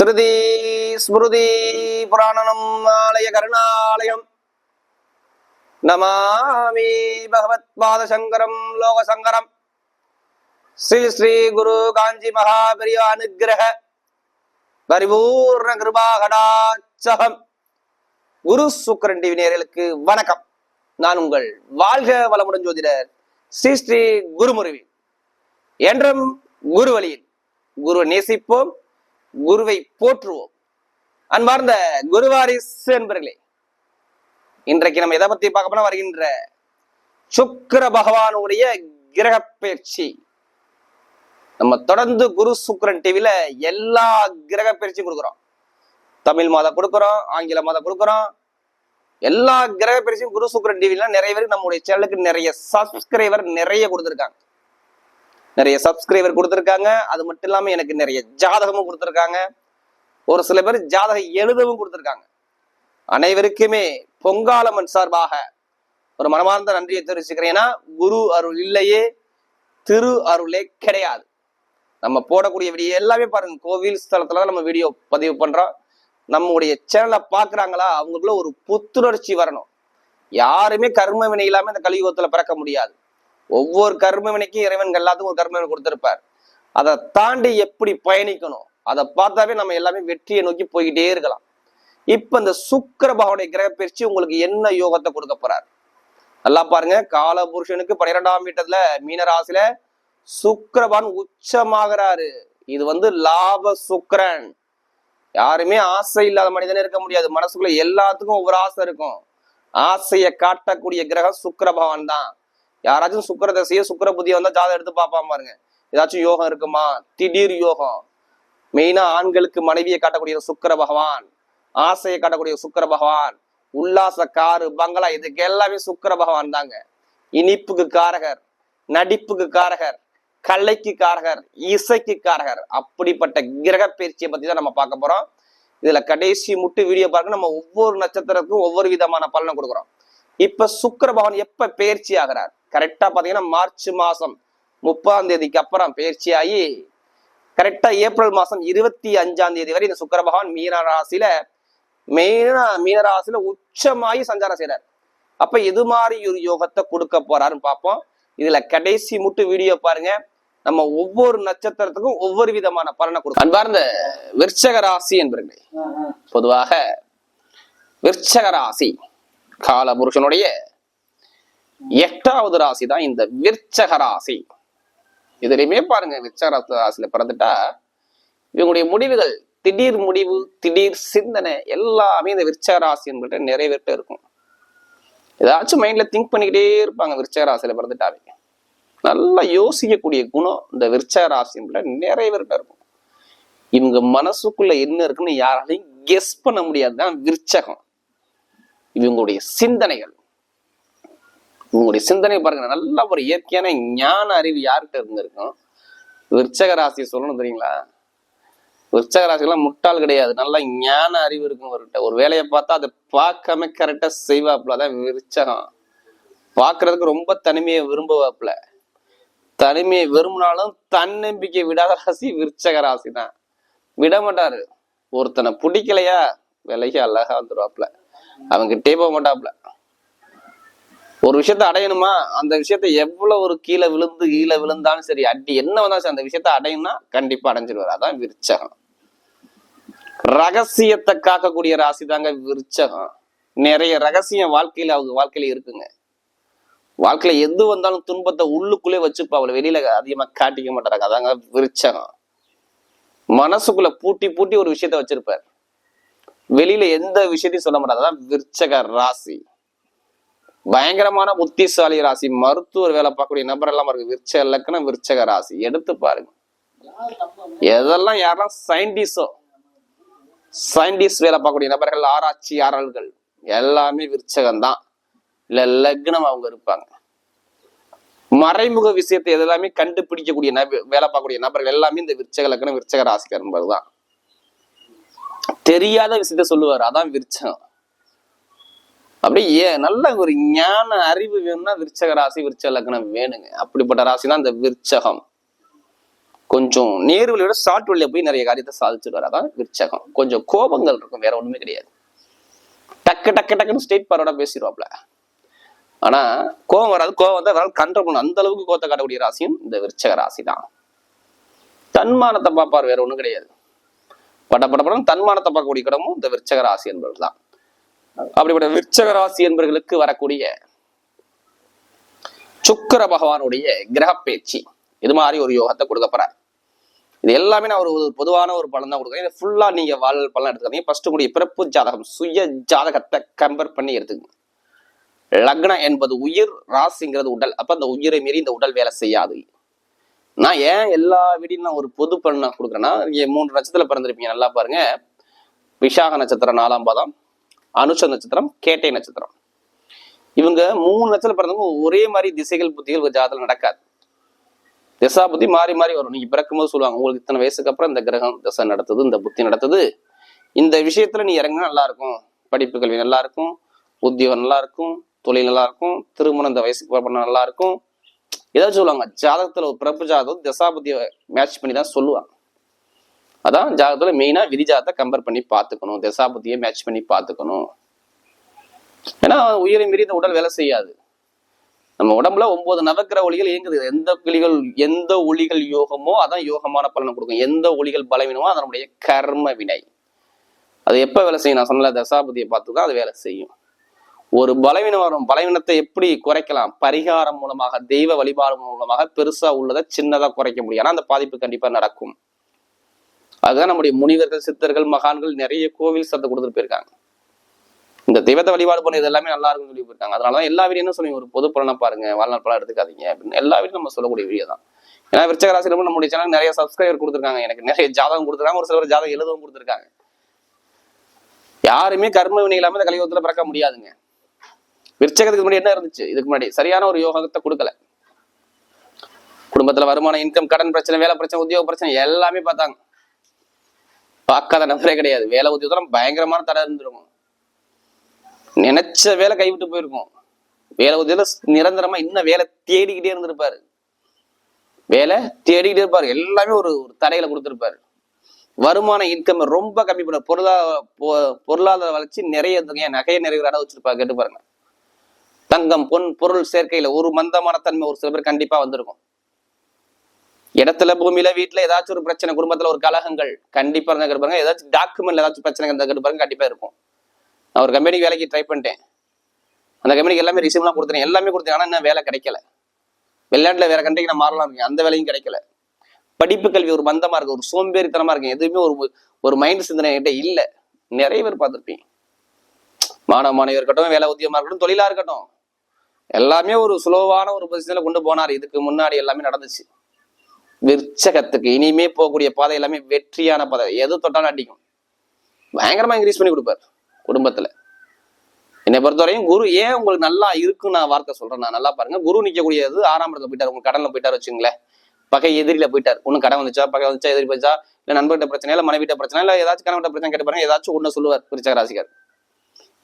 ஸ்ருதி ஸ்மிருதி புராணனம் ஆலய கருணாலயம். நமாமி பகவத் பாதசங்கரம் லோகசங்கரம். ஸ்ரீ ஸ்ரீ குரு காஞ்சி மகாபெரிய அனுகிரக பரிபூர்ண கிருபாகடாச்சகம் குரு சுக்கரன் டிவி நேர்களுக்கு வணக்கம். நான் உங்கள் வாழ்க வளமுடன் ஜோதிடர் ஸ்ரீ ஸ்ரீ குருமுருவி என்றும் குரு வழியில் குரு நேசிப்போம். குருவை போற்றுவோம். அன்பார்ந்த குருவாரிஸ் என்பர்களே இன்றைக்கு நம்ம எதை பத்தி பார்க்க போனா வருகின்ற சுக்கர பகவானுடைய கிரக பயிற்சி. நம்ம தொடர்ந்து குரு சுக்கரன் டிவில எல்லா கிரக பயிற்சியும் கொடுக்குறோம். தமிழ் மாதம் கொடுக்குறோம் ஆங்கில மாதம் கொடுக்குறோம். எல்லா கிரக பயிற்சியும் குரு சுக்கரன் டிவில நிறைய பேர் நம்முடைய சேனலுக்கு நிறைய சப்ஸ்கிரைபர் நிறைய கொடுத்துருக்காங்க. நிறைய சப்ஸ்கிரைபர் கொடுத்துருக்காங்க. அது மட்டும் இல்லாமல் எனக்கு நிறைய ஜாதகமும் கொடுத்துருக்காங்க. ஒரு சில பேர் ஜாதகம் எழுதவும் கொடுத்துருக்காங்க. அனைவருக்குமே பொங்காலம்மன் சார்பாக ஒரு மனமார்ந்த நன்றியை தெரிவிச்சுக்கிறேன். ஏன்னா குரு அருள் இல்லையே திரு அருளே கிடையாது. நம்ம போடக்கூடிய வீடியோ எல்லாமே பாருங்க. கோவில் ஸ்தலத்துல தான் நம்ம வீடியோ பதிவு பண்றோம். நம்முடைய சேனலை பாக்குறாங்களா அவங்களுக்குள்ள ஒரு புத்துணர்ச்சி வரணும். யாருமே கர்ம வினை இல்லாம இந்த கலியுகத்துல பிறக்க முடியாது. ஒவ்வொரு கர்ம வினைக்கும் இறைவன் எல்லாத்துக்கும் ஒரு கர்ம கொடுத்துருப்பார். அதை தாண்டி எப்படி பயணிக்கணும்? அதை பார்த்தாவே நம்ம எல்லாமே வெற்றியை நோக்கி போய்கிட்டே இருக்கலாம். இப்ப இந்த சுக்கிர பகவானுடைய கிரக பயிற்சி உங்களுக்கு என்ன யோகத்தை கொடுக்க போறார்? நல்லா பாருங்க. கால புருஷனுக்கு பன்னிரெண்டாம் வீட்டத்துல மீனராசில சுக்கரபான் உச்சமாகிறாரு. இது வந்து லாப சுக்கரன். யாருமே ஆசை இல்லாத மனிதனே இருக்க முடியாது. மனசுக்குள்ள எல்லாத்துக்கும் ஒவ்வொரு ஆசை இருக்கும். ஆசையை காட்டக்கூடிய கிரகம் சுக்கிர பகவான் தான். யாராச்சும் சுக்கர தசையோ சுக்கர புத்தியை வந்தா ஜாதகம் எடுத்து பார்ப்பாம பாருங்க. ஏதாச்சும் யோகம் இருக்குமா? திடீர் யோகம். மெயினா ஆண்களுக்கு மனைவியை காட்டக்கூடிய சுக்கிர பகவான் ஆசையை காட்டக்கூடிய சுக்கிர பகவான் உல்லாச காரு பங்களா இதுக்கு எல்லாமே சுக்கிர பகவான் தாங்க. இனிப்புக்கு காரகர் நடிப்புக்கு காரகர் கலைக்கு காரகர் இசைக்கு காரகர். அப்படிப்பட்ட கிரக பயிற்சியை பத்தி தான் நம்ம பார்க்க போறோம். இதுல கடைசி முட்டு வீடியோ பாருங்க. நம்ம ஒவ்வொரு நட்சத்திரத்துக்கும் ஒவ்வொரு விதமான பலனை கொடுக்குறோம். இப்ப சுக்கர பகவான் எப்ப பயிற்சி ஆகிறார்? கரெக்டா பாத்தீங்கன்னா மார்ச் மாசம் முப்பதாம் தேதிக்கு அப்புறம் பயிற்சி ஆகி கரெக்டா ஏப்ரல் மாசம் இருபத்தி அஞ்சாம் தேதி வரை இந்த சுக்கிர பகவான் மீன ராசியில மெயினா மீன ராசியில உச்சமாகி சஞ்சாரம் செய்றார். அப்ப எது மாதிரி ஒரு யோகத்தை கொடுக்க போறாருன்னு பார்ப்போம். இதுல கடைசி முட்டு வீடியோ பாருங்க. நம்ம ஒவ்வொரு நட்சத்திரத்துக்கும் ஒவ்வொரு விதமான பலனை கொடுக்கும். அன்பார்ந்த விருச்சக ராசி என்பர்களே பொதுவாக விருச்சக ராசி கால புருஷனுடைய எட்டாவது ராசி தான் இந்த விற்சக ராசி. இதுலையுமே பாருங்க விருச்சக ராசியில பிறந்துட்டா இவங்களுடைய முடிவுகள் திடீர் முடிவு திடீர் சிந்தனை எல்லாமே இந்த விற்சக ராசி என்பது நிறைவேற்ற இருக்கும். ஏதாச்சும் மைண்ட்ல திங்க் பண்ணிக்கிட்டே இருப்பாங்க விற்சக ராசியில பிறந்துட்டாவே நல்லா யோசிக்கக்கூடிய குணம் இந்த விற்சக ராசி என்பது நிறைவேற்ற இருக்கும். இவங்க மனசுக்குள்ள என்ன இருக்குன்னு யாராலையும் கெஸ் பண்ண முடியாதுதான் விற்சகம் இவங்களுடைய சிந்தனைகள். உங்களுடைய சிந்தனை பாருங்க. நல்ல ஒரு இயற்கையான ஞான அறிவு யார்கிட்ட இருந்திருக்கும்? விருச்சக ராசி சொல்லணும் தெரியுங்களா? விருச்சக ராசிக்கெல்லாம் முட்டாள் கிடையாது. நல்ல ஞான அறிவு இருக்கும் அவர்கிட்ட ஒரு வேலையை பார்த்தா அதை பார்க்காம கரெக்டாக செய்வாப்புல. அதான் விருச்சகம். பார்க்கறதுக்கு ரொம்ப தனிமையை விரும்புவாப்புல. தனிமையை விரும்பினாலும் தன்னம்பிக்கை விடாத ராசி விருச்சக ராசி தான் விட மாட்டாரு. ஒருத்தனை பிடிக்கலையா? விலகி அழகா வந்துருவாப்புல. அவன்கிட்டே போக மாட்டாப்புல. ஒரு விஷயத்த அடையணுமா? அந்த விஷயத்த எவ்வளவு ஒரு கீழே விழுந்து கீழே விழுந்தாலும் சரி அடி என்ன வந்தாலும் சரி அந்த விஷயத்த அடையணும்னா கண்டிப்பா அடைஞ்சிருவார். அதான் விருச்சகம். ரகசியத்தை காக்கக்கூடிய ராசி தாங்க விருச்சகம். நிறைய ரகசியம் வாழ்க்கையில அவங்க வாழ்க்கையில இருக்குங்க. வாழ்க்கையில எது வந்தாலும் துன்பத்தை உள்ளுக்குள்ளே வச்சுப்பா. அவளை வெளியில அதிகமா காட்டிக்க மாட்டாங்க. அதாங்க விருச்சகம். மனசுக்குள்ள பூட்டி பூட்டி ஒரு விஷயத்த வச்சிருப்பார். வெளியில எந்த விஷயத்தையும் சொல்ல மாட்டாங்க அதான் விருச்சக ராசி. பயங்கரமான புத்திசாலி ராசி. மருத்துவர் வேலை பார்க்கக்கூடிய நபர் எல்லாம் இருக்கு விருச்ச லக்கணம் விருச்சக ராசி. எடுத்து பாருங்க. எதெல்லாம் யாரெல்லாம் சயின்டிஸ்டோ சயின்டிஸ்ட் வேலை பார்க்கக்கூடிய நபர்கள் ஆராய்ச்சியாளர்கள் எல்லாமே விருச்சகம் தான் இல்ல லக்னம் அவங்க இருப்பாங்க. மறைமுக விஷயத்தை எதெல்லாமே கண்டுபிடிக்கக்கூடிய நப வேலை பார்க்கக்கூடிய நபர்கள் எல்லாமே இந்த விருச்சக லக்னம் விருச்சக ராசிக்கார் என்பதுதான் தெரியாத விஷயத்த சொல்லுவார் அதான் விருச்சகம். அப்படியே ஏ- நல்ல ஒரு ஞான அறிவு வேணும்னா விருச்சக ராசி விருச்ச லக்னம் வேணுங்க. அப்படிப்பட்ட ராசி தான் இந்த விருச்சகம். கொஞ்சம் நேர் வழியோட ஷார்ட் வழியில போய் நிறைய காரியத்தை சாதிச்சுட்டு வரதான் விருச்சகம். கொஞ்சம் கோபங்கள் இருக்கும் வேற ஒண்ணுமே கிடையாது. டக்கு டக்கு டக்குன்னு ஸ்டேட் பாரோட பேசிடுவாப்ல. ஆனா கோபம் வராது. கோபம் வந்து அவரால் கண்ட்ரோல் பண்ணும் அந்த அளவுக்கு கோத்தை காட்டக்கூடிய ராசியும் இந்த விருச்சக ராசி தான் தன்மானத்தை பார்ப்பார் வேற ஒண்ணும் கிடையாது. பட பட படம் தன்மானத்தை பார்க்கக்கூடிய கடமும் இந்த விருச்சக ராசி என்பவர்கள் தான் அப்படிப்பட்ட விருச்சக ராசி என்பவர்களுக்கு வரக்கூடிய சுக்கிர பகவானுடைய கிரக பேச்சு. இது மாதிரி ஒரு யோகத்தை கொடுக்க போறார். இது எல்லாமே நான் ஒரு பொதுவான ஒரு பலன் தான் கொடுக்குறேன். இது ஃபுல்லா நீங்க வாழ் பலன் எடுத்துக்காதீங்க. ஃபர்ஸ்ட் உங்களுடைய பிறப்பு ஜாதகம் சுய ஜாதகத்தை கம்பேர் பண்ணி எடுத்துக்கங்க. லக்னம் என்பது உயிர் ராசிங்கிறது உடல். அப்ப அந்த உயிரை மீறி இந்த உடல் வேலை செய்யாது. நான் ஏன் எல்லா வீடியும் நான் ஒரு பொது பலன் கொடுக்குறேன்னா நீங்க மூன்று நட்சத்திரம் பிறந்திருப்பீங்க. நல்லா பாருங்க. விஷாக நட்சத்திரம் நாலாம் பாதம். அனுஷ நட்சத்திரம் கேட்டை நட்சத்திரம். இவங்க மூணு நட்சத்திரம் பிறந்தவங்க ஒரே மாதிரி திசைகள் புத்திகள் ஜாதகம் நடக்காது. திசா புத்தி மாறி மாறி வரும். நீங்க பிறக்கும்போது சொல்லுவாங்க உங்களுக்கு இத்தனை வயசுக்கு அப்புறம் இந்த கிரகம் திசை நடத்துது இந்த புத்தி நடத்துது. இந்த விஷயத்துல நீ இறங்கினா நல்லா இருக்கும். படிப்பு கல்வி நல்லா இருக்கும். உத்தியோகம் நல்லா இருக்கும். தொழில் நல்லா இருக்கும். திருமணம் இந்த வயசுக்கு பண்ண நல்லா இருக்கும். ஏதாச்சும் சொல்லுவாங்க. ஜாதகத்துல ஒரு பிறப்பு ஜாதகம் திசாபுத்தியை மேட்ச் பண்ணி தான் சொல்லுவாங்க. அதான் ஜாதகத்துல மெயினா விதிஜாதத்தை கம்பேர் பண்ணி பார்த்துக்கணும். தசாபுத்தியை மேட்ச் பண்ணி பார்த்துக்கணும். ஏன்னா உயிரை மீறி இந்த உடல் வேலை செய்யாது. நம்ம உடம்புல ஒன்பது நவக்கிர ஒளிகள் இயங்குது. எந்த கிளிகள் எந்த ஒளிகள் யோகமோ அதான் யோகமான பலனை கொடுக்கும். எந்த ஒளிகள் பலவீனமோ அதனுடைய கர்ம வினை. அது எப்போ வேலை செய்யும்? நான் சொன்ன தசாபதியை பார்த்து தான் அது வேலை செய்யும். ஒரு பலவீனம் வரும். பலவீனத்தை எப்படி குறைக்கலாம்? பரிகாரம் மூலமாக தெய்வ வழிபாடு மூலமாக பெருசா உள்ளதை சின்னதா குறைக்க முடியும். ஆனால் அந்த பாதிப்பு கண்டிப்பா நடக்கும். அதுதான் நம்முடைய முனிவர்கள் சித்தர்கள் மகான்கள் நிறைய கோவில் சத்தை கொடுத்துட்டு போயிருக்காங்க. இந்த தெய்வத்தை வழிபாடு பண்ணது எல்லாமே நல்லா இருக்கும்னு சொல்லி போயிருக்காங்க. அதனாலதான் எல்லா வீடியும் சொல்லி ஒரு பொது பலனை பாருங்க வாழ்நாள் பலன் எடுத்துக்காதீங்க அப்படின்னு. எல்லா வீடும் நம்ம சொல்லக்கூடிய வீடியோ தான். ஏன்னா விருச்சக ராசி நம்முடைய சேனல் நிறைய சப்ஸ்கிரைபர் கொடுத்துருக்காங்க. எனக்கு நிறைய ஜாதகம் கொடுத்துருக்காங்க. ஒரு சிலர் ஜாதகம் எழுதவும் கொடுத்துருக்காங்க. யாருமே கர்ம வினை இல்லாம இந்த கலியுகத்துல பிறக்க முடியாதுங்க. விருச்சகத்துக்கு முன்னாடி என்ன இருந்துச்சு? இதுக்கு முன்னாடி சரியான ஒரு யோகத்தை கொடுக்கல. குடும்பத்துல வருமானம் இன்கம் கடன் பிரச்சனை வேலை பிரச்சனை உத்தியோக பிரச்சனை எல்லாமே பார்த்தாங்க. பார்க்காத நபரே கிடையாது. வேலை உத்தியோகம் பயங்கரமான தடை இருந்திருக்கும். நினைச்ச வேலை கைவிட்டு போயிருக்கும். வேலை உத்தியோகம் நிரந்தரமா இன்னும் வேலை தேடிக்கிட்டே இருந்திருப்பாரு. வேலை தேடிக்கிட்டே இருப்பாரு. எல்லாமே ஒரு ஒரு தடையில கொடுத்துருப்பாரு. வருமான இன்கம் ரொம்ப கம்மி பண்ண பொருளாதார பொருளாதார வளர்ச்சி நிறைய இருந்துங்க ஏன் நகையை நிறைய இடம் வச்சிருப்பாரு கேட்டு பாருங்க தங்கம் பொன் பொருள் சேர்க்கையில ஒரு மந்தமான தன்மை ஒரு சில பேர் கண்டிப்பா வந்திருக்கும். இடத்துல பூமியில வீட்டுல ஏதாச்சும் ஒரு பிரச்சனை குடும்பத்துல ஒரு கலகங்கள் கண்டிப்பா இருந்தா கேட்டு பாருங்க ஏதாச்சும் டாக்குமெண்ட்ல ஏதாச்சும் பிரச்சனை இருந்தா கேட்டு பாருங்க கண்டிப்பா இருக்கும். நான் ஒரு கம்பெனிக்கு வேலைக்கு ட்ரை பண்ணிட்டேன். அந்த கம்பெனிக்கு எல்லாமே ரிசீவ்லாம் கொடுத்துறேன் எல்லாமே கொடுத்தேன். ஆனா இன்னும் வேலை கிடைக்கல. வெளிநாட்டுல வேற கண்ட்ரிக்கு நான் மாறலாம் இருக்கேன். அந்த வேலையும் கிடைக்கல. படிப்பு கல்வி ஒரு மந்தமா இருக்கு. ஒரு சோம்பேறித்தனமா இருக்கு. எதுவுமே ஒரு ஒரு மைண்ட் சிந்தனை என்கிட்ட இல்ல. நிறைய பேர் பார்த்துருப்பீங்க. மாணவ மாணவி இருக்கட்டும் வேலை உத்தியமா இருக்கட்டும் தொழிலா இருக்கட்டும். எல்லாமே ஒரு சுலோவான ஒரு பொசிஷன்ல கொண்டு போனார். இதுக்கு முன்னாடி எல்லாமே நடந்துச்சு. விற்சகத்துக்கு இனிமே போகக்கூடிய பாதை எல்லாமே வெற்றியான பாதை. எது தொட்டாலும் அடிக்கும். பயங்கரமா இன்க்ரீஸ் பண்ணி கொடுப்பாரு குடும்பத்துல. என்னை பொறுத்தவரையும் குரு ஏன் உங்களுக்கு நல்லா இருக்குன்னு நான் வார்த்தை சொல்றேன். நான் நல்லா பாருங்க. குரு நிக்கக்கூடியது ஆறாம் இடத்துல போயிட்டார். உங்க கடல்ல போயிட்டார் வச்சுங்களேன் பகை எதிரில போயிட்டார். ஒன்னும் கடன் வந்துச்சா பகை வந்துச்சா எதிரி போச்சா இல்ல நண்பர்கிட்ட பிரச்சனை இல்ல மனைவிட்ட பிரச்சனை இல்ல ஏதாச்சும் கணவன் பிரச்சனை கேட்டு பாருங்க. ஏதாச்சும் ஒண்ணு சொல்லுவார் விருச்சக ராசிக்கார்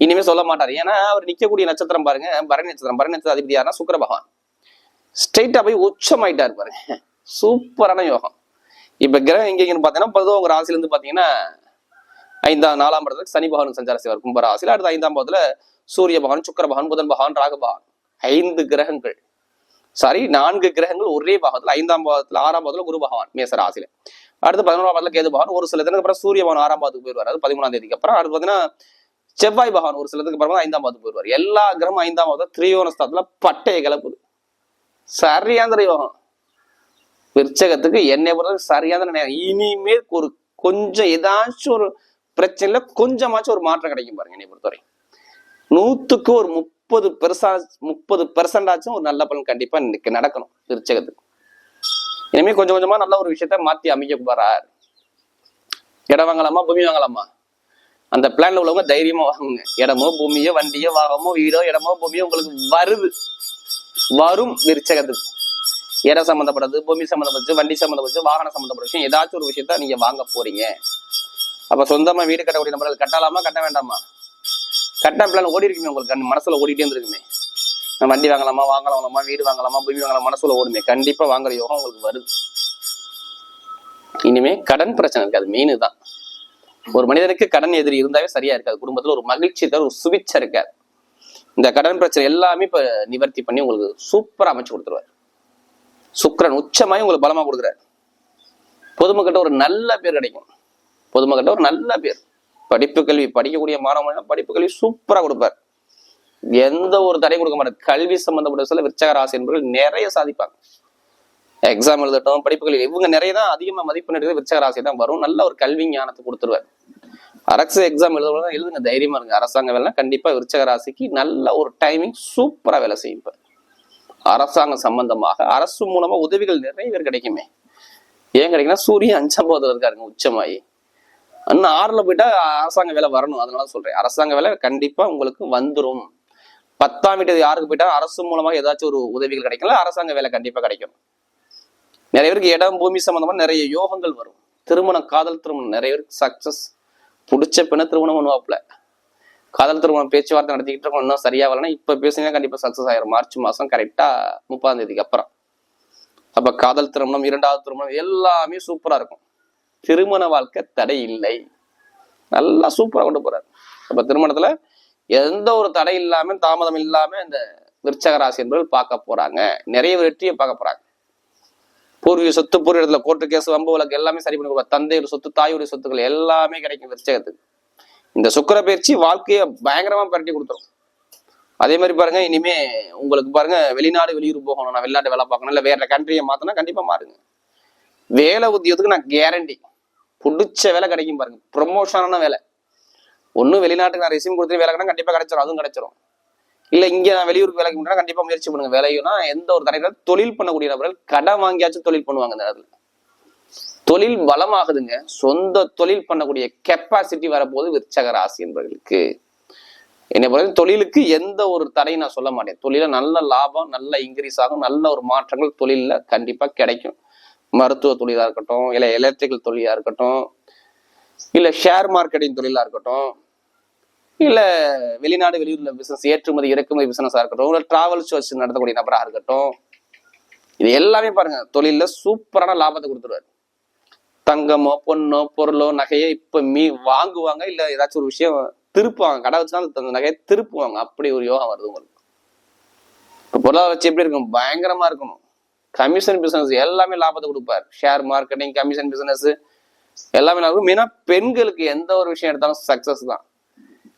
இனிமே சொல்ல மாட்டார். ஏன்னா அவர் நிக்கக்கூடிய நட்சத்திரம் பாருங்க. பரணி நட்சத்திரம். பரணி நட்சத்திரம் அதிபதி யாருன்னா சுக்கர பகவான். ஸ்ட்ரைட்டா போய் உச்சமாயிட்டார் பாருங்க. சூப்பரான யோகம். இப்ப கிரகம் எங்கேங்கன்னு பாத்தீங்கன்னா பொதுவாக உங்க ராசில இருந்து பாத்தீங்கன்னா ஐந்தாம் நாலாம் இடத்துல சனி பகவான் சஞ்சார செய்வார் கும்ப அடுத்த ஐந்தாம் பாவத்துல சூரிய பகவான் சுக்கர பகவான் புதன் பகவான் ராகு பகவான். ஐந்து கிரகங்கள். சாரி நான்கு கிரகங்கள் ஒரே பாகத்துல ஐந்தாம் பாவத்துல ஆறாம் பாவத்துல குரு பகவான் மேச ராசியில. அடுத்து பதினோராம் பாவத்துல கேது பகவான் ஒரு சில தினத்துக்கு அப்புறம் சூரிய பகவான் ஆறாம் பாகத்துக்கு போயிடுவார். அது பதிமூணாம் தேதிக்கு அப்புறம். அடுத்து பாத்தீங்கன்னா செவ்வாய் பகவான் ஒரு சிலத்துக்கு அப்புறம் ஐந்தாம் பாகத்துக்கு போயிடுவார். எல்லா கிரகமும் ஐந்தாம் பாவத்துல திரியோனஸ்தானத்துல பட்டையை கிளப்புது. சரியாந்திர யோகம் விருச்சகத்துக்கு என்னை பொறுத்த சரியான நேரம் இனிமேல் ஒரு கொஞ்சம் ஏதாச்சும் ஒரு பிரச்சனையில கொஞ்சமாச்சும் ஒரு மாற்றம் கிடைக்கும் பாருங்க என்னை பொறுத்தவரை. நூத்துக்கு ஒரு முப்பது பெருசா முப்பது பெர்சன்டாச்சும் ஒரு நல்ல பலன் கண்டிப்பா இன்னைக்கு நடக்கணும் விருச்சகத்துக்கு. இனிமே கொஞ்சம் கொஞ்சமா நல்ல ஒரு விஷயத்த மாத்தி அமைக்க போறார். இடம் வாங்கலாமா பூமி வாங்கலாமா? அந்த பிளான்ல உள்ளவங்க தைரியமா வாங்குங்க. இடமோ பூமியோ வண்டியோ வாகமோ வீடோ இடமோ பூமியோ உங்களுக்கு வருது. வரும் விருச்சகத்துக்கு. இடம் சம்மந்தப்பட்டது பூமி சம்மந்தப்பட்டது வண்டி சம்மந்தப்பட்டது வாகனம் சம்மந்தப்பட்ட விஷயம் ஏதாச்சும் ஒரு விஷயத்த நீங்க வாங்க போறீங்க. அப்போ சொந்தமா வீடு கட்டக்கூடிய நபர்கள் கட்டலாமா கட்ட வேண்டாமா? கட்ட பிளான் ஓடி இருக்குமே உங்களுக்கு கண் மனசுல ஓடிட்டே இருந்திருக்குமே. நான் வண்டி வாங்கலாமா வாங்கலாம் வாங்கலாமா வீடு வாங்கலாமா பூமி வாங்கலாமா மனசுல ஓடுமே. கண்டிப்பா வாங்குற யோகம் உங்களுக்கு வருது. இனிமே கடன் பிரச்சனை இருக்காது மெயின் தான். ஒரு மனிதனுக்கு கடன் எதிரி இருந்தாவே சரியா இருக்காது. குடும்பத்துல ஒரு மகிழ்ச்சி இருக்காது ஒரு சுபிச்சம் இருக்காது. இந்த கடன் பிரச்சனை எல்லாமே இப்ப நிவர்த்தி பண்ணி உங்களுக்கு சூப்பரா அமைச்சு கொடுத்துருவார். சுக்கரன் உச்சமாய் உங்களுக்கு பலமா கொடுக்குறாரு. பொதுமக்கள்கிட்ட ஒரு நல்ல பேர் கிடைக்கும். பொதுமக்கள்கிட்ட ஒரு நல்ல பேர். படிப்பு கல்வி படிக்கக்கூடிய மாணவர்கள் படிப்பு கல்வி சூப்பரா கொடுப்பார். எந்த ஒரு தடையும் கொடுக்க மாட்டார். கல்வி சம்பந்தப்பட்ட சில விற்சக ராசி என்பவர்கள் நிறைய சாதிப்பாங்க. எக்ஸாம் எழுதட்டும் படிப்பு கல்வி இவங்க நிறைய தான் அதிகமாக மதிப்பெண் எடுக்கிறது விருச்சக ராசி தான். வரும் நல்ல ஒரு கல்வி ஞானத்தை கொடுத்துருவார். அரசு எக்ஸாம் எழுதுறவங்க எழுதுங்க தைரியமா இருங்க. அரசாங்க வேலை கண்டிப்பா விருச்சக ராசிக்கு நல்ல ஒரு டைமிங் சூப்பரா வேலை செய்யும். அரசாங்கம் சம்பந்தமாக அரசு மூலமா உதவிகள் நிறைய பேர் கிடைக்குமே. ஏன் கிடைக்குன்னா சூரியன் அஞ்சாம் இருக்காருங்க உச்சமாயி. இன்னும் ஆறுல போயிட்டா அரசாங்க வேலை வரணும் அதனால சொல்றேன். அரசாங்க வேலை கண்டிப்பா உங்களுக்கு வந்துடும் பத்தாம் வீட்டு யாருக்கு போயிட்டா அரசு மூலமா ஏதாச்சும் ஒரு உதவிகள் கிடைக்கல அரசாங்க வேலை கண்டிப்பா கிடைக்கும். நிறைய பேருக்கு இடம் பூமி சம்பந்தமா நிறைய யோகங்கள் வரும். திருமணம் காதல் திருமணம் நிறைய பேருக்கு சக்சஸ் பிடிச்ச பின்ன திருமணம் பண்ணுவாப்புல. காதல் திருமணம் பேச்சுவார்த்தை நடத்திக்கிட்டு இருக்கோம் இன்னும் சரியா வரலன்னா இப்ப பேசுனீங்கன்னா கண்டிப்பா சக்சஸ் ஆயிரும். மார்ச் மாசம் கரெக்டா முப்பதாம் தேதிக்கு அப்புறம். அப்ப காதல் திருமணம் இரண்டாவது திருமணம் எல்லாமே சூப்பரா இருக்கும். திருமண வாழ்க்கை தடை இல்லை. நல்லா சூப்பரா கொண்டு போறாரு. அப்ப திருமணத்துல எந்த ஒரு தடை இல்லாம தாமதம் இல்லாம இந்த விருச்சக ராசி என்பவர்கள் பார்க்க போறாங்க. நிறைய வெற்றியை பார்க்க போறாங்க. பூர்வீக சொத்து பூர்வ இடத்துல கோர்ட்டு கேஸ் வம்பு வழக்கு எல்லாமே சரி பண்ணி கொடுப்பாங்க தந்தையுடைய சொத்து தாயுடைய சொத்துக்கள் எல்லாமே கிடைக்கும் விருச்சகத்துக்கு. இந்த சுக்கர பயிற்சி வாழ்க்கையை பயங்கரமா பரட்டி கொடுத்துரும். அதே மாதிரி பாருங்க இனிமே உங்களுக்கு பாருங்க வெளிநாடு வெளியூர் போகணும் நான் வெளிநாட்டு வேலை பார்க்கணும் இல்லை வேற கண்ட்ரியை மாத்தினா கண்டிப்பா மாறுங்க. வேலை உத்தியோகத்துக்கு நான் கேரண்டி பிடிச்ச வேலை கிடைக்கும் பாருங்க. ப்ரொமோஷனான வேலை. ஒன்றும் வெளிநாட்டுக்கு நான் ரெசியூம் கொடுத்து வேலை கிடைக்கும் கண்டிப்பாக கிடைச்சிரும் அதுவும் கிடைச்சிரும். இல்லை இங்கே நான் வெளியூருக்கு வேலைக்கு போனா கண்டிப்பாக முயற்சி பண்ணுங்க. வேலையும்னா எந்த ஒரு தடையில தொழில் பண்ணக்கூடிய நபர்கள் கடன் வாங்கியாச்சும் தொழில் பண்ணுவாங்க இந்த நேரத்தில். தொழில் பலமாகுதுங்க சொந்த தொழில் பண்ணக்கூடிய கெப்பாசிட்டி வரப்போது விற்சக ராசி என்பவர்களுக்கு. என்னை பொறுத்த தொழிலுக்கு எந்த ஒரு தடையும் நான் சொல்ல மாட்டேன். தொழில நல்ல லாபம் நல்ல இன்க்ரீஸ் ஆகும் நல்ல ஒரு மாற்றங்கள் தொழிலில் கண்டிப்பா கிடைக்கும். மருத்துவ தொழிலா இருக்கட்டும் இல்லை எலக்ட்ரிக்கல் தொழிலா இருக்கட்டும் இல்ல ஷேர் மார்க்கெட்டிங் தொழிலா இருக்கட்டும் இல்ல வெளிநாடு வெளியூர்ல பிசினஸ் ஏற்றுமதி இறக்குமதி பிசினஸா இருக்கட்டும் இல்ல டிராவல்ஸ் வச்சு நடத்தக்கூடிய நபரா இருக்கட்டும். இது எல்லாமே பாருங்க தொழிலில் சூப்பரான லாபத்தை கொடுத்துருவாரு. தங்கமோ பொண்ணோ பொருளோ நகையோ இப்ப மீ வாங்குவாங்க இல்ல ஏதாச்சும் ஒரு விஷயம் திருப்புவாங்க. கடை வச்சுனாலும் அந்த நகையை திருப்புவாங்க. அப்படி ஒரு யோகம் வருது உங்களுக்கு. இப்ப பொருளாதார வச்சு எப்படி இருக்கும்? பயங்கரமா இருக்கணும். கமிஷன் பிசினஸ் எல்லாமே லாபத்தை கொடுப்பார். ஷேர் மார்க்கெட்டிங் கமிஷன் பிசினஸ் எல்லாமே நல்லா இருக்கும். மெயினா பெண்களுக்கு எந்த ஒரு விஷயம் எடுத்தாலும் சக்சஸ் தான்.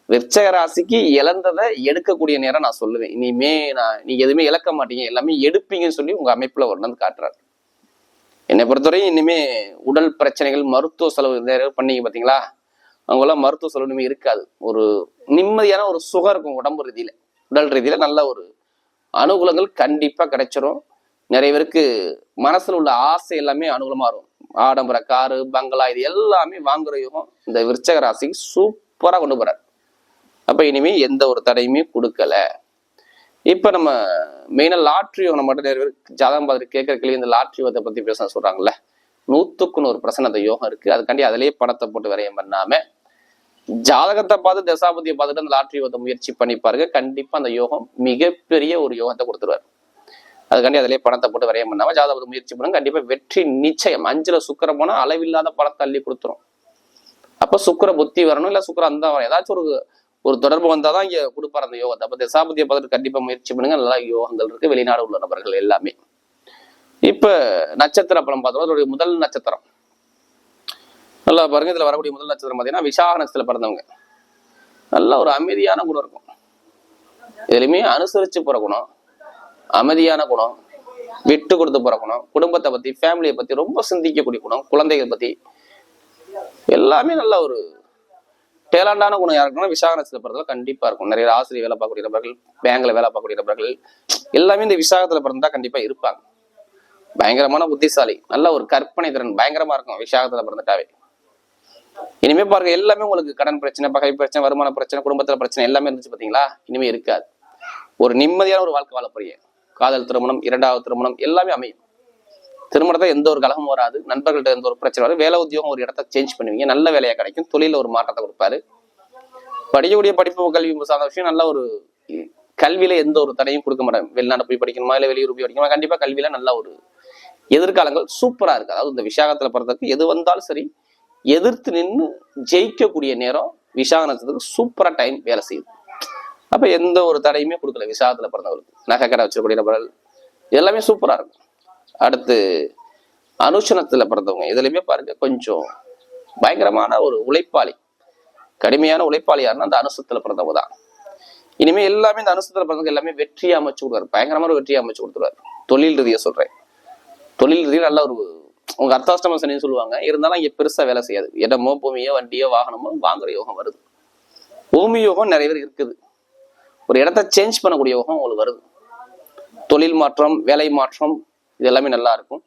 விற்சக ராசிக்கு இழந்ததை எடுக்கக்கூடிய நேரம் நான் சொல்லுவேன். இனிமே நான் நீங்க எதுவுமே இழக்க மாட்டீங்க. எல்லாமே எடுப்பீங்கன்னு சொல்லி உங்க அமைப்புல ஒரு வந்து காட்டுறாரு. என்னை பொறுத்தவரையும் இனிமே உடல் பிரச்சனைகள் மருத்துவ செலவு நிறைய பண்ணீங்க பாத்தீங்களா? அவங்களாம் மருத்துவ செலவு இனிமேல் இருக்காது. ஒரு நிம்மதியான ஒரு சுகம் இருக்கும் உடம்பு ரீதியில. உடல் ரீதியில நல்ல ஒரு அனுகூலங்கள் கண்டிப்பா கிடைச்சிரும். நிறைய பேருக்கு மனசுல உள்ள ஆசை எல்லாமே அனுகூலமா இருக்கும் ஆடம்பர காரு பங்களா இது எல்லாமே வாங்குற யுகம் இந்த விருச்சக ராசிக்கு சூப்பரா கொண்டு போகிறார் அப்ப இனிமே எந்த ஒரு தடையுமே கொடுக்கல. இப்ப நம்ம மெயினா லாட்ரி யோகம் மட்டும் நிறைய பேர் ஜாதகம் பார்த்துட்டு கேட்கற இந்த லாட்ரி யோகத்தை பத்தி பேச சொல்றாங்கல்ல? நூற்றுக்கு நூறு பிரசன்ட் அந்த யோகம் இருக்கு. அதுக்காண்டி அதிலேயே பணத்தை போட்டு விரயம் பண்ணாம ஜாதகத்தை பார்த்து தசாபதியை பார்த்துட்டு அந்த லாட்ரி யோகத்தை முயற்சி பண்ணி பாருங்க. கண்டிப்பாக அந்த யோகம் மிகப்பெரிய ஒரு யோகத்தை கொடுத்துருவாரு. அதுக்காண்டி அதிலே பணத்தை போட்டு விரயம் பண்ணாம ஜாதகத்தை முயற்சி பண்ணுங்க. கண்டிப்பாக வெற்றி நிச்சயம். அஞ்சில் சுக்கரம் போனால் அளவில்லாத பணத்தை அள்ளி கொடுத்துரும். அப்போ சுக்கர புத்தி வரணும் இல்லை சுக்கரம் அந்த வரணும். ஏதாச்சும் ஒரு ஒரு தொடர்பு வந்தாதான் இங்க கொடுப்பார் அந்த யோகத்தை. அப்போ தசாபதியை பார்த்துட்டு கண்டிப்பாக முயற்சி பண்ணுங்க. நல்லா யோகங்கள் இருக்கு. வெளிநாடு உள்ள நபர்கள் எல்லாமே. இப்ப நட்சத்திர பலம் பார்த்தோம். அதோடைய முதல் நட்சத்திரம். நல்லா பாருங்க. இதில் வரக்கூடிய முதல் நட்சத்திரம் பார்த்தீங்கன்னா விசாக நட்சத்திரம் பிறந்தவங்க. நல்ல ஒரு அமைதியான குணம் இருக்கும். எதுலையுமே அனுசரிச்சு பிறக்கணும் குணம் அமைதியான குணம் விட்டு கொடுத்து பிறக்கணும் குணம் குடும்பத்தை பத்தி ஃபேமிலியை பத்தி ரொம்ப சிந்திக்கக்கூடிய குணம் குழந்தைகள் பத்தி. எல்லாமே நல்ல ஒரு டேலண்டான குணம் யாருக்குன்னா விசாக நட்சத்திர கண்டிப்பா இருக்கும். நிறைய ஆசிரியர் வேலை பார்க்கக்கூடிய நபர்கள் பேங்க்ல வேலை பார்க்கக்கூடிய நபர்கள் எல்லாமே இந்த விசாகத்துல பிறந்தா கண்டிப்பா இருப்பாங்க. பயங்கரமான புத்திசாலி நல்ல ஒரு கற்பனை திறன் பயங்கரமா இருக்கும் விசாகத்துல பிறந்துட்டாவே இனிமே பாருங்க எல்லாமே உங்களுக்கு கடன் பிரச்சனை பகை பிரச்சனை வருமான பிரச்சனை குடும்பத்துல பிரச்சனை எல்லாமே இருந்துச்சு பாத்தீங்களா? இனிமே இருக்காது. ஒரு நிம்மதியான ஒரு வாழ்க்கை வாழ போறீங்க. காதல் திருமணம் இரண்டாவது திருமணம் எல்லாமே அமையும். திருமணத்தை எந்த ஒரு கலகமும் வராது. நண்பர்கள்ட்ட எந்த ஒரு பிரச்சனை வராது. வேலை உத்தியோகம் ஒரு இடத்த சேஞ்ச் பண்ணுவீங்க. நல்ல வேலையா கிடைக்கும். தொழில ஒரு மாற்றத்தை கொடுப்பாரு. படிக்கக்கூடிய படிப்பு கல்வி சார்ந்த விஷயம் நல்ல ஒரு கல்வியில எந்த ஒரு தடையும் கொடுக்க மாட்டாங்க வெளிநாடு போய் படிக்கணுமா இல்ல வெளியூர் போய் படிக்கணுமா கண்டிப்பா கல்வியில நல்ல ஒரு எதிர்காலங்கள் சூப்பரா இருக்கு. அதாவது இந்த விசாகத்துல பிறந்ததுக்கு எது வந்தாலும் சரி எதிர்த்து நின்று ஜெயிக்கக்கூடிய நேரம் விசாக நட்சத்திரத்துக்கு சூப்பரா டைம் வேலை செய்யுது. அப்ப எந்த ஒரு தடையுமே கொடுக்கல விசாகத்துல பிறந்தவர்களுக்கு நகைக்கடை வச்சிருக்கக்கூடிய நபர்கள் எல்லாமே சூப்பரா இருக்கும் அடுத்து அனுஷனத்துல பிறந்தவங்க. இதுலயுமே பாருங்க கொஞ்சம் பயங்கரமான ஒரு உழைப்பாளி. கடுமையான உழைப்பாளி யாருன்னா அந்த அனுசத்துல பிறந்தவங்க தான். இனிமே எல்லாமே இந்த அனுசத்துல பிறந்தவங்க எல்லாமே வெற்றி அமைச்சு கொடுக்குறாரு. பயங்கரமான ஒரு வெற்றியை அமைச்சு கொடுத்துருவாரு. தொழில் ரீதியை சொல்றேன். தொழில் ரீதியில் நல்ல ஒரு உங்க அர்த்தாஷ்டம சனின்னு சொல்லுவாங்க. இருந்தாலும் இங்க பெருசா வேலை செய்யாது. இடமோ பூமியோ வண்டியோ வாகனமோ வாங்குற யோகம் வருது. பூமி யோகம் நிறைய பேர் இருக்குது. ஒரு இடத்த சேஞ்ச் பண்ணக்கூடிய யோகம் உங்களுக்கு வருது. தொழில் மாற்றம் வேலை மாற்றம் இது எல்லாமே நல்லா இருக்கும்.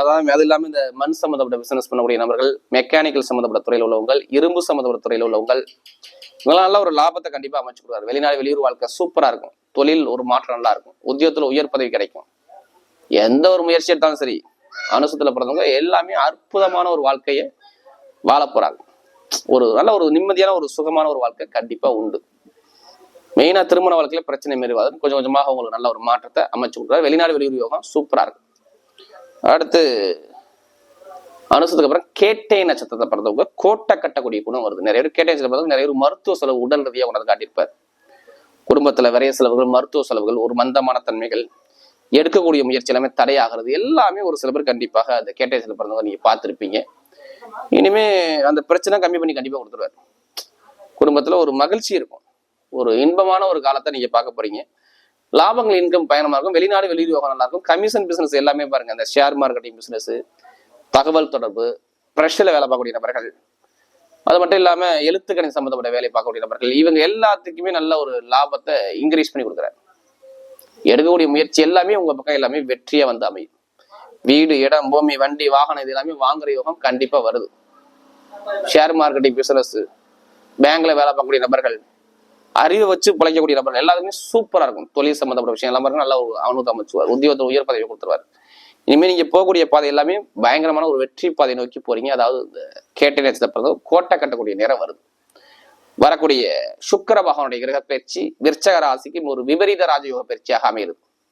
அதாவது அது இல்லாமல் இந்த மண் சம்மந்தப்பட்ட பிசினஸ் பண்ணக்கூடிய நபர்கள் மெக்கானிக்கல் சம்மந்தப்பட்ட துறையில் உள்ளவங்கள் இரும்பு சம்மந்தப்பட்ட துறையில் உள்ளவங்கள் இவங்களாம் நல்ல ஒரு லாபத்தை கண்டிப்பாக அமைச்சு கொடுக்குறாரு வெளிநாடு வெளியூர் வாழ்க்கை சூப்பராக இருக்கும். தொழில் ஒரு மாற்றம் நல்லா இருக்கும். உத்தியோகத்தில் உயர் பதவி கிடைக்கும். எந்த ஒரு முயற்சி எடுத்தாலும் சரி அனுசத்தில் பிறந்தவங்க எல்லாமே அற்புதமான ஒரு வாழ்க்கையை வாழ போறாங்க. ஒரு நல்ல ஒரு நிம்மதியான ஒரு சுகமான ஒரு வாழ்க்கை கண்டிப்பாக உண்டு. மெயினாக திருமண வாழ்க்கையில பிரச்சனை மாரி வரும் கொஞ்சம் கொஞ்சமாக உங்களுக்கு நல்ல ஒரு மாற்றத்தை அமைச்சு கொடுக்குறாரு. வெளிநாடு வெளியூர் யோகம் சூப்பராக இருக்கும் அடுத்து அனுசத்துக்கு அப்புறம் கேட்டை நட்சத்திரத்தை பிறந்தவங்க கோட்டை கட்டக்கூடிய குணம் வருது. நிறைய பேர் கேட்டை நட்சத்திரம் நிறைய பேர் மருத்துவ செலவு உடல் ரீதியாக உணர்ந்து காட்டியிருப்பார். குடும்பத்துல விரைய செலவுகள் மருத்துவ செலவுகள் ஒரு மந்தமான தன்மைகள் எடுக்கக்கூடிய முயற்சி எல்லாமே தடையாகிறது. எல்லாமே ஒரு சில பேர் கண்டிப்பாக அந்த கேட்டை சில பிறந்தவங்க நீங்க பார்த்துருப்பீங்க. இனிமே அந்த பிரச்சனை கம்மி பண்ணி கண்டிப்பாக கொடுத்துருவாரு. குடும்பத்துல ஒரு மகிழ்ச்சி இருக்கும். ஒரு இன்பமான ஒரு காலத்தை நீங்க பார்க்க போறீங்க. லாபங்கள் இன்கம் பயணமா இருக்கும். வெளிநாடு வெளியூர் யோகம் நல்லா இருக்கும். கமிஷன் பிசினஸ் எல்லாமே பாருங்க. அந்த ஷேர் மார்க்கெட்டிங் பிசினஸ் தகவல் தொடர்பு ப்ரெஷ்ல வேலை பார்க்கக்கூடிய நபர்கள். அது மட்டும் இல்லாம எழுத்துக்கணி சம்பந்தப்பட்ட வேலை பார்க்கக்கூடிய நபர்கள். இவங்க எல்லாத்துக்குமே நல்ல ஒரு லாபத்தை இன்க்ரீஸ் பண்ணி கொடுக்குறாரு. எடுக்கக்கூடிய முயற்சி எல்லாமே உங்க பக்கம் எல்லாமே வெற்றியா வந்து அமையும். வீடு இடம் பூமி வண்டி வாகனம் இது எல்லாமே வாங்குற யோகம் கண்டிப்பா வருது. ஷேர் மார்க்கெட்டிங் பிசினஸ் பேங்க்ல வேலை பார்க்கக்கூடிய நபர்கள் அறிவை வச்சு பிழைக்கக்கூடிய நபர்கள். எல்லாருமே சூப்பராக இருக்கும். தொழில் சம்பந்தப்பட்ட விஷயம் எல்லாமே நல்லா ஒரு அவனுக்கு அமைச்சுவார் உத்தியோகத்தை உயர் பதவி கொடுத்துருவார். இனிமேல் நீங்கள் போகக்கூடிய பாதை எல்லாமே பயங்கரமான ஒரு வெற்றி பாதை நோக்கி போறீங்க. அதாவது இந்த கேட்ட நேரத்தை கோட்டை கட்டக்கூடிய நேரம் வருது. வரக்கூடிய சுக்கர பகவானுடைய கிரக பயிற்சி விற்சக ராசிக்கு ஒரு விபரீத ராஜயோக பயிற்சியாக அமையுது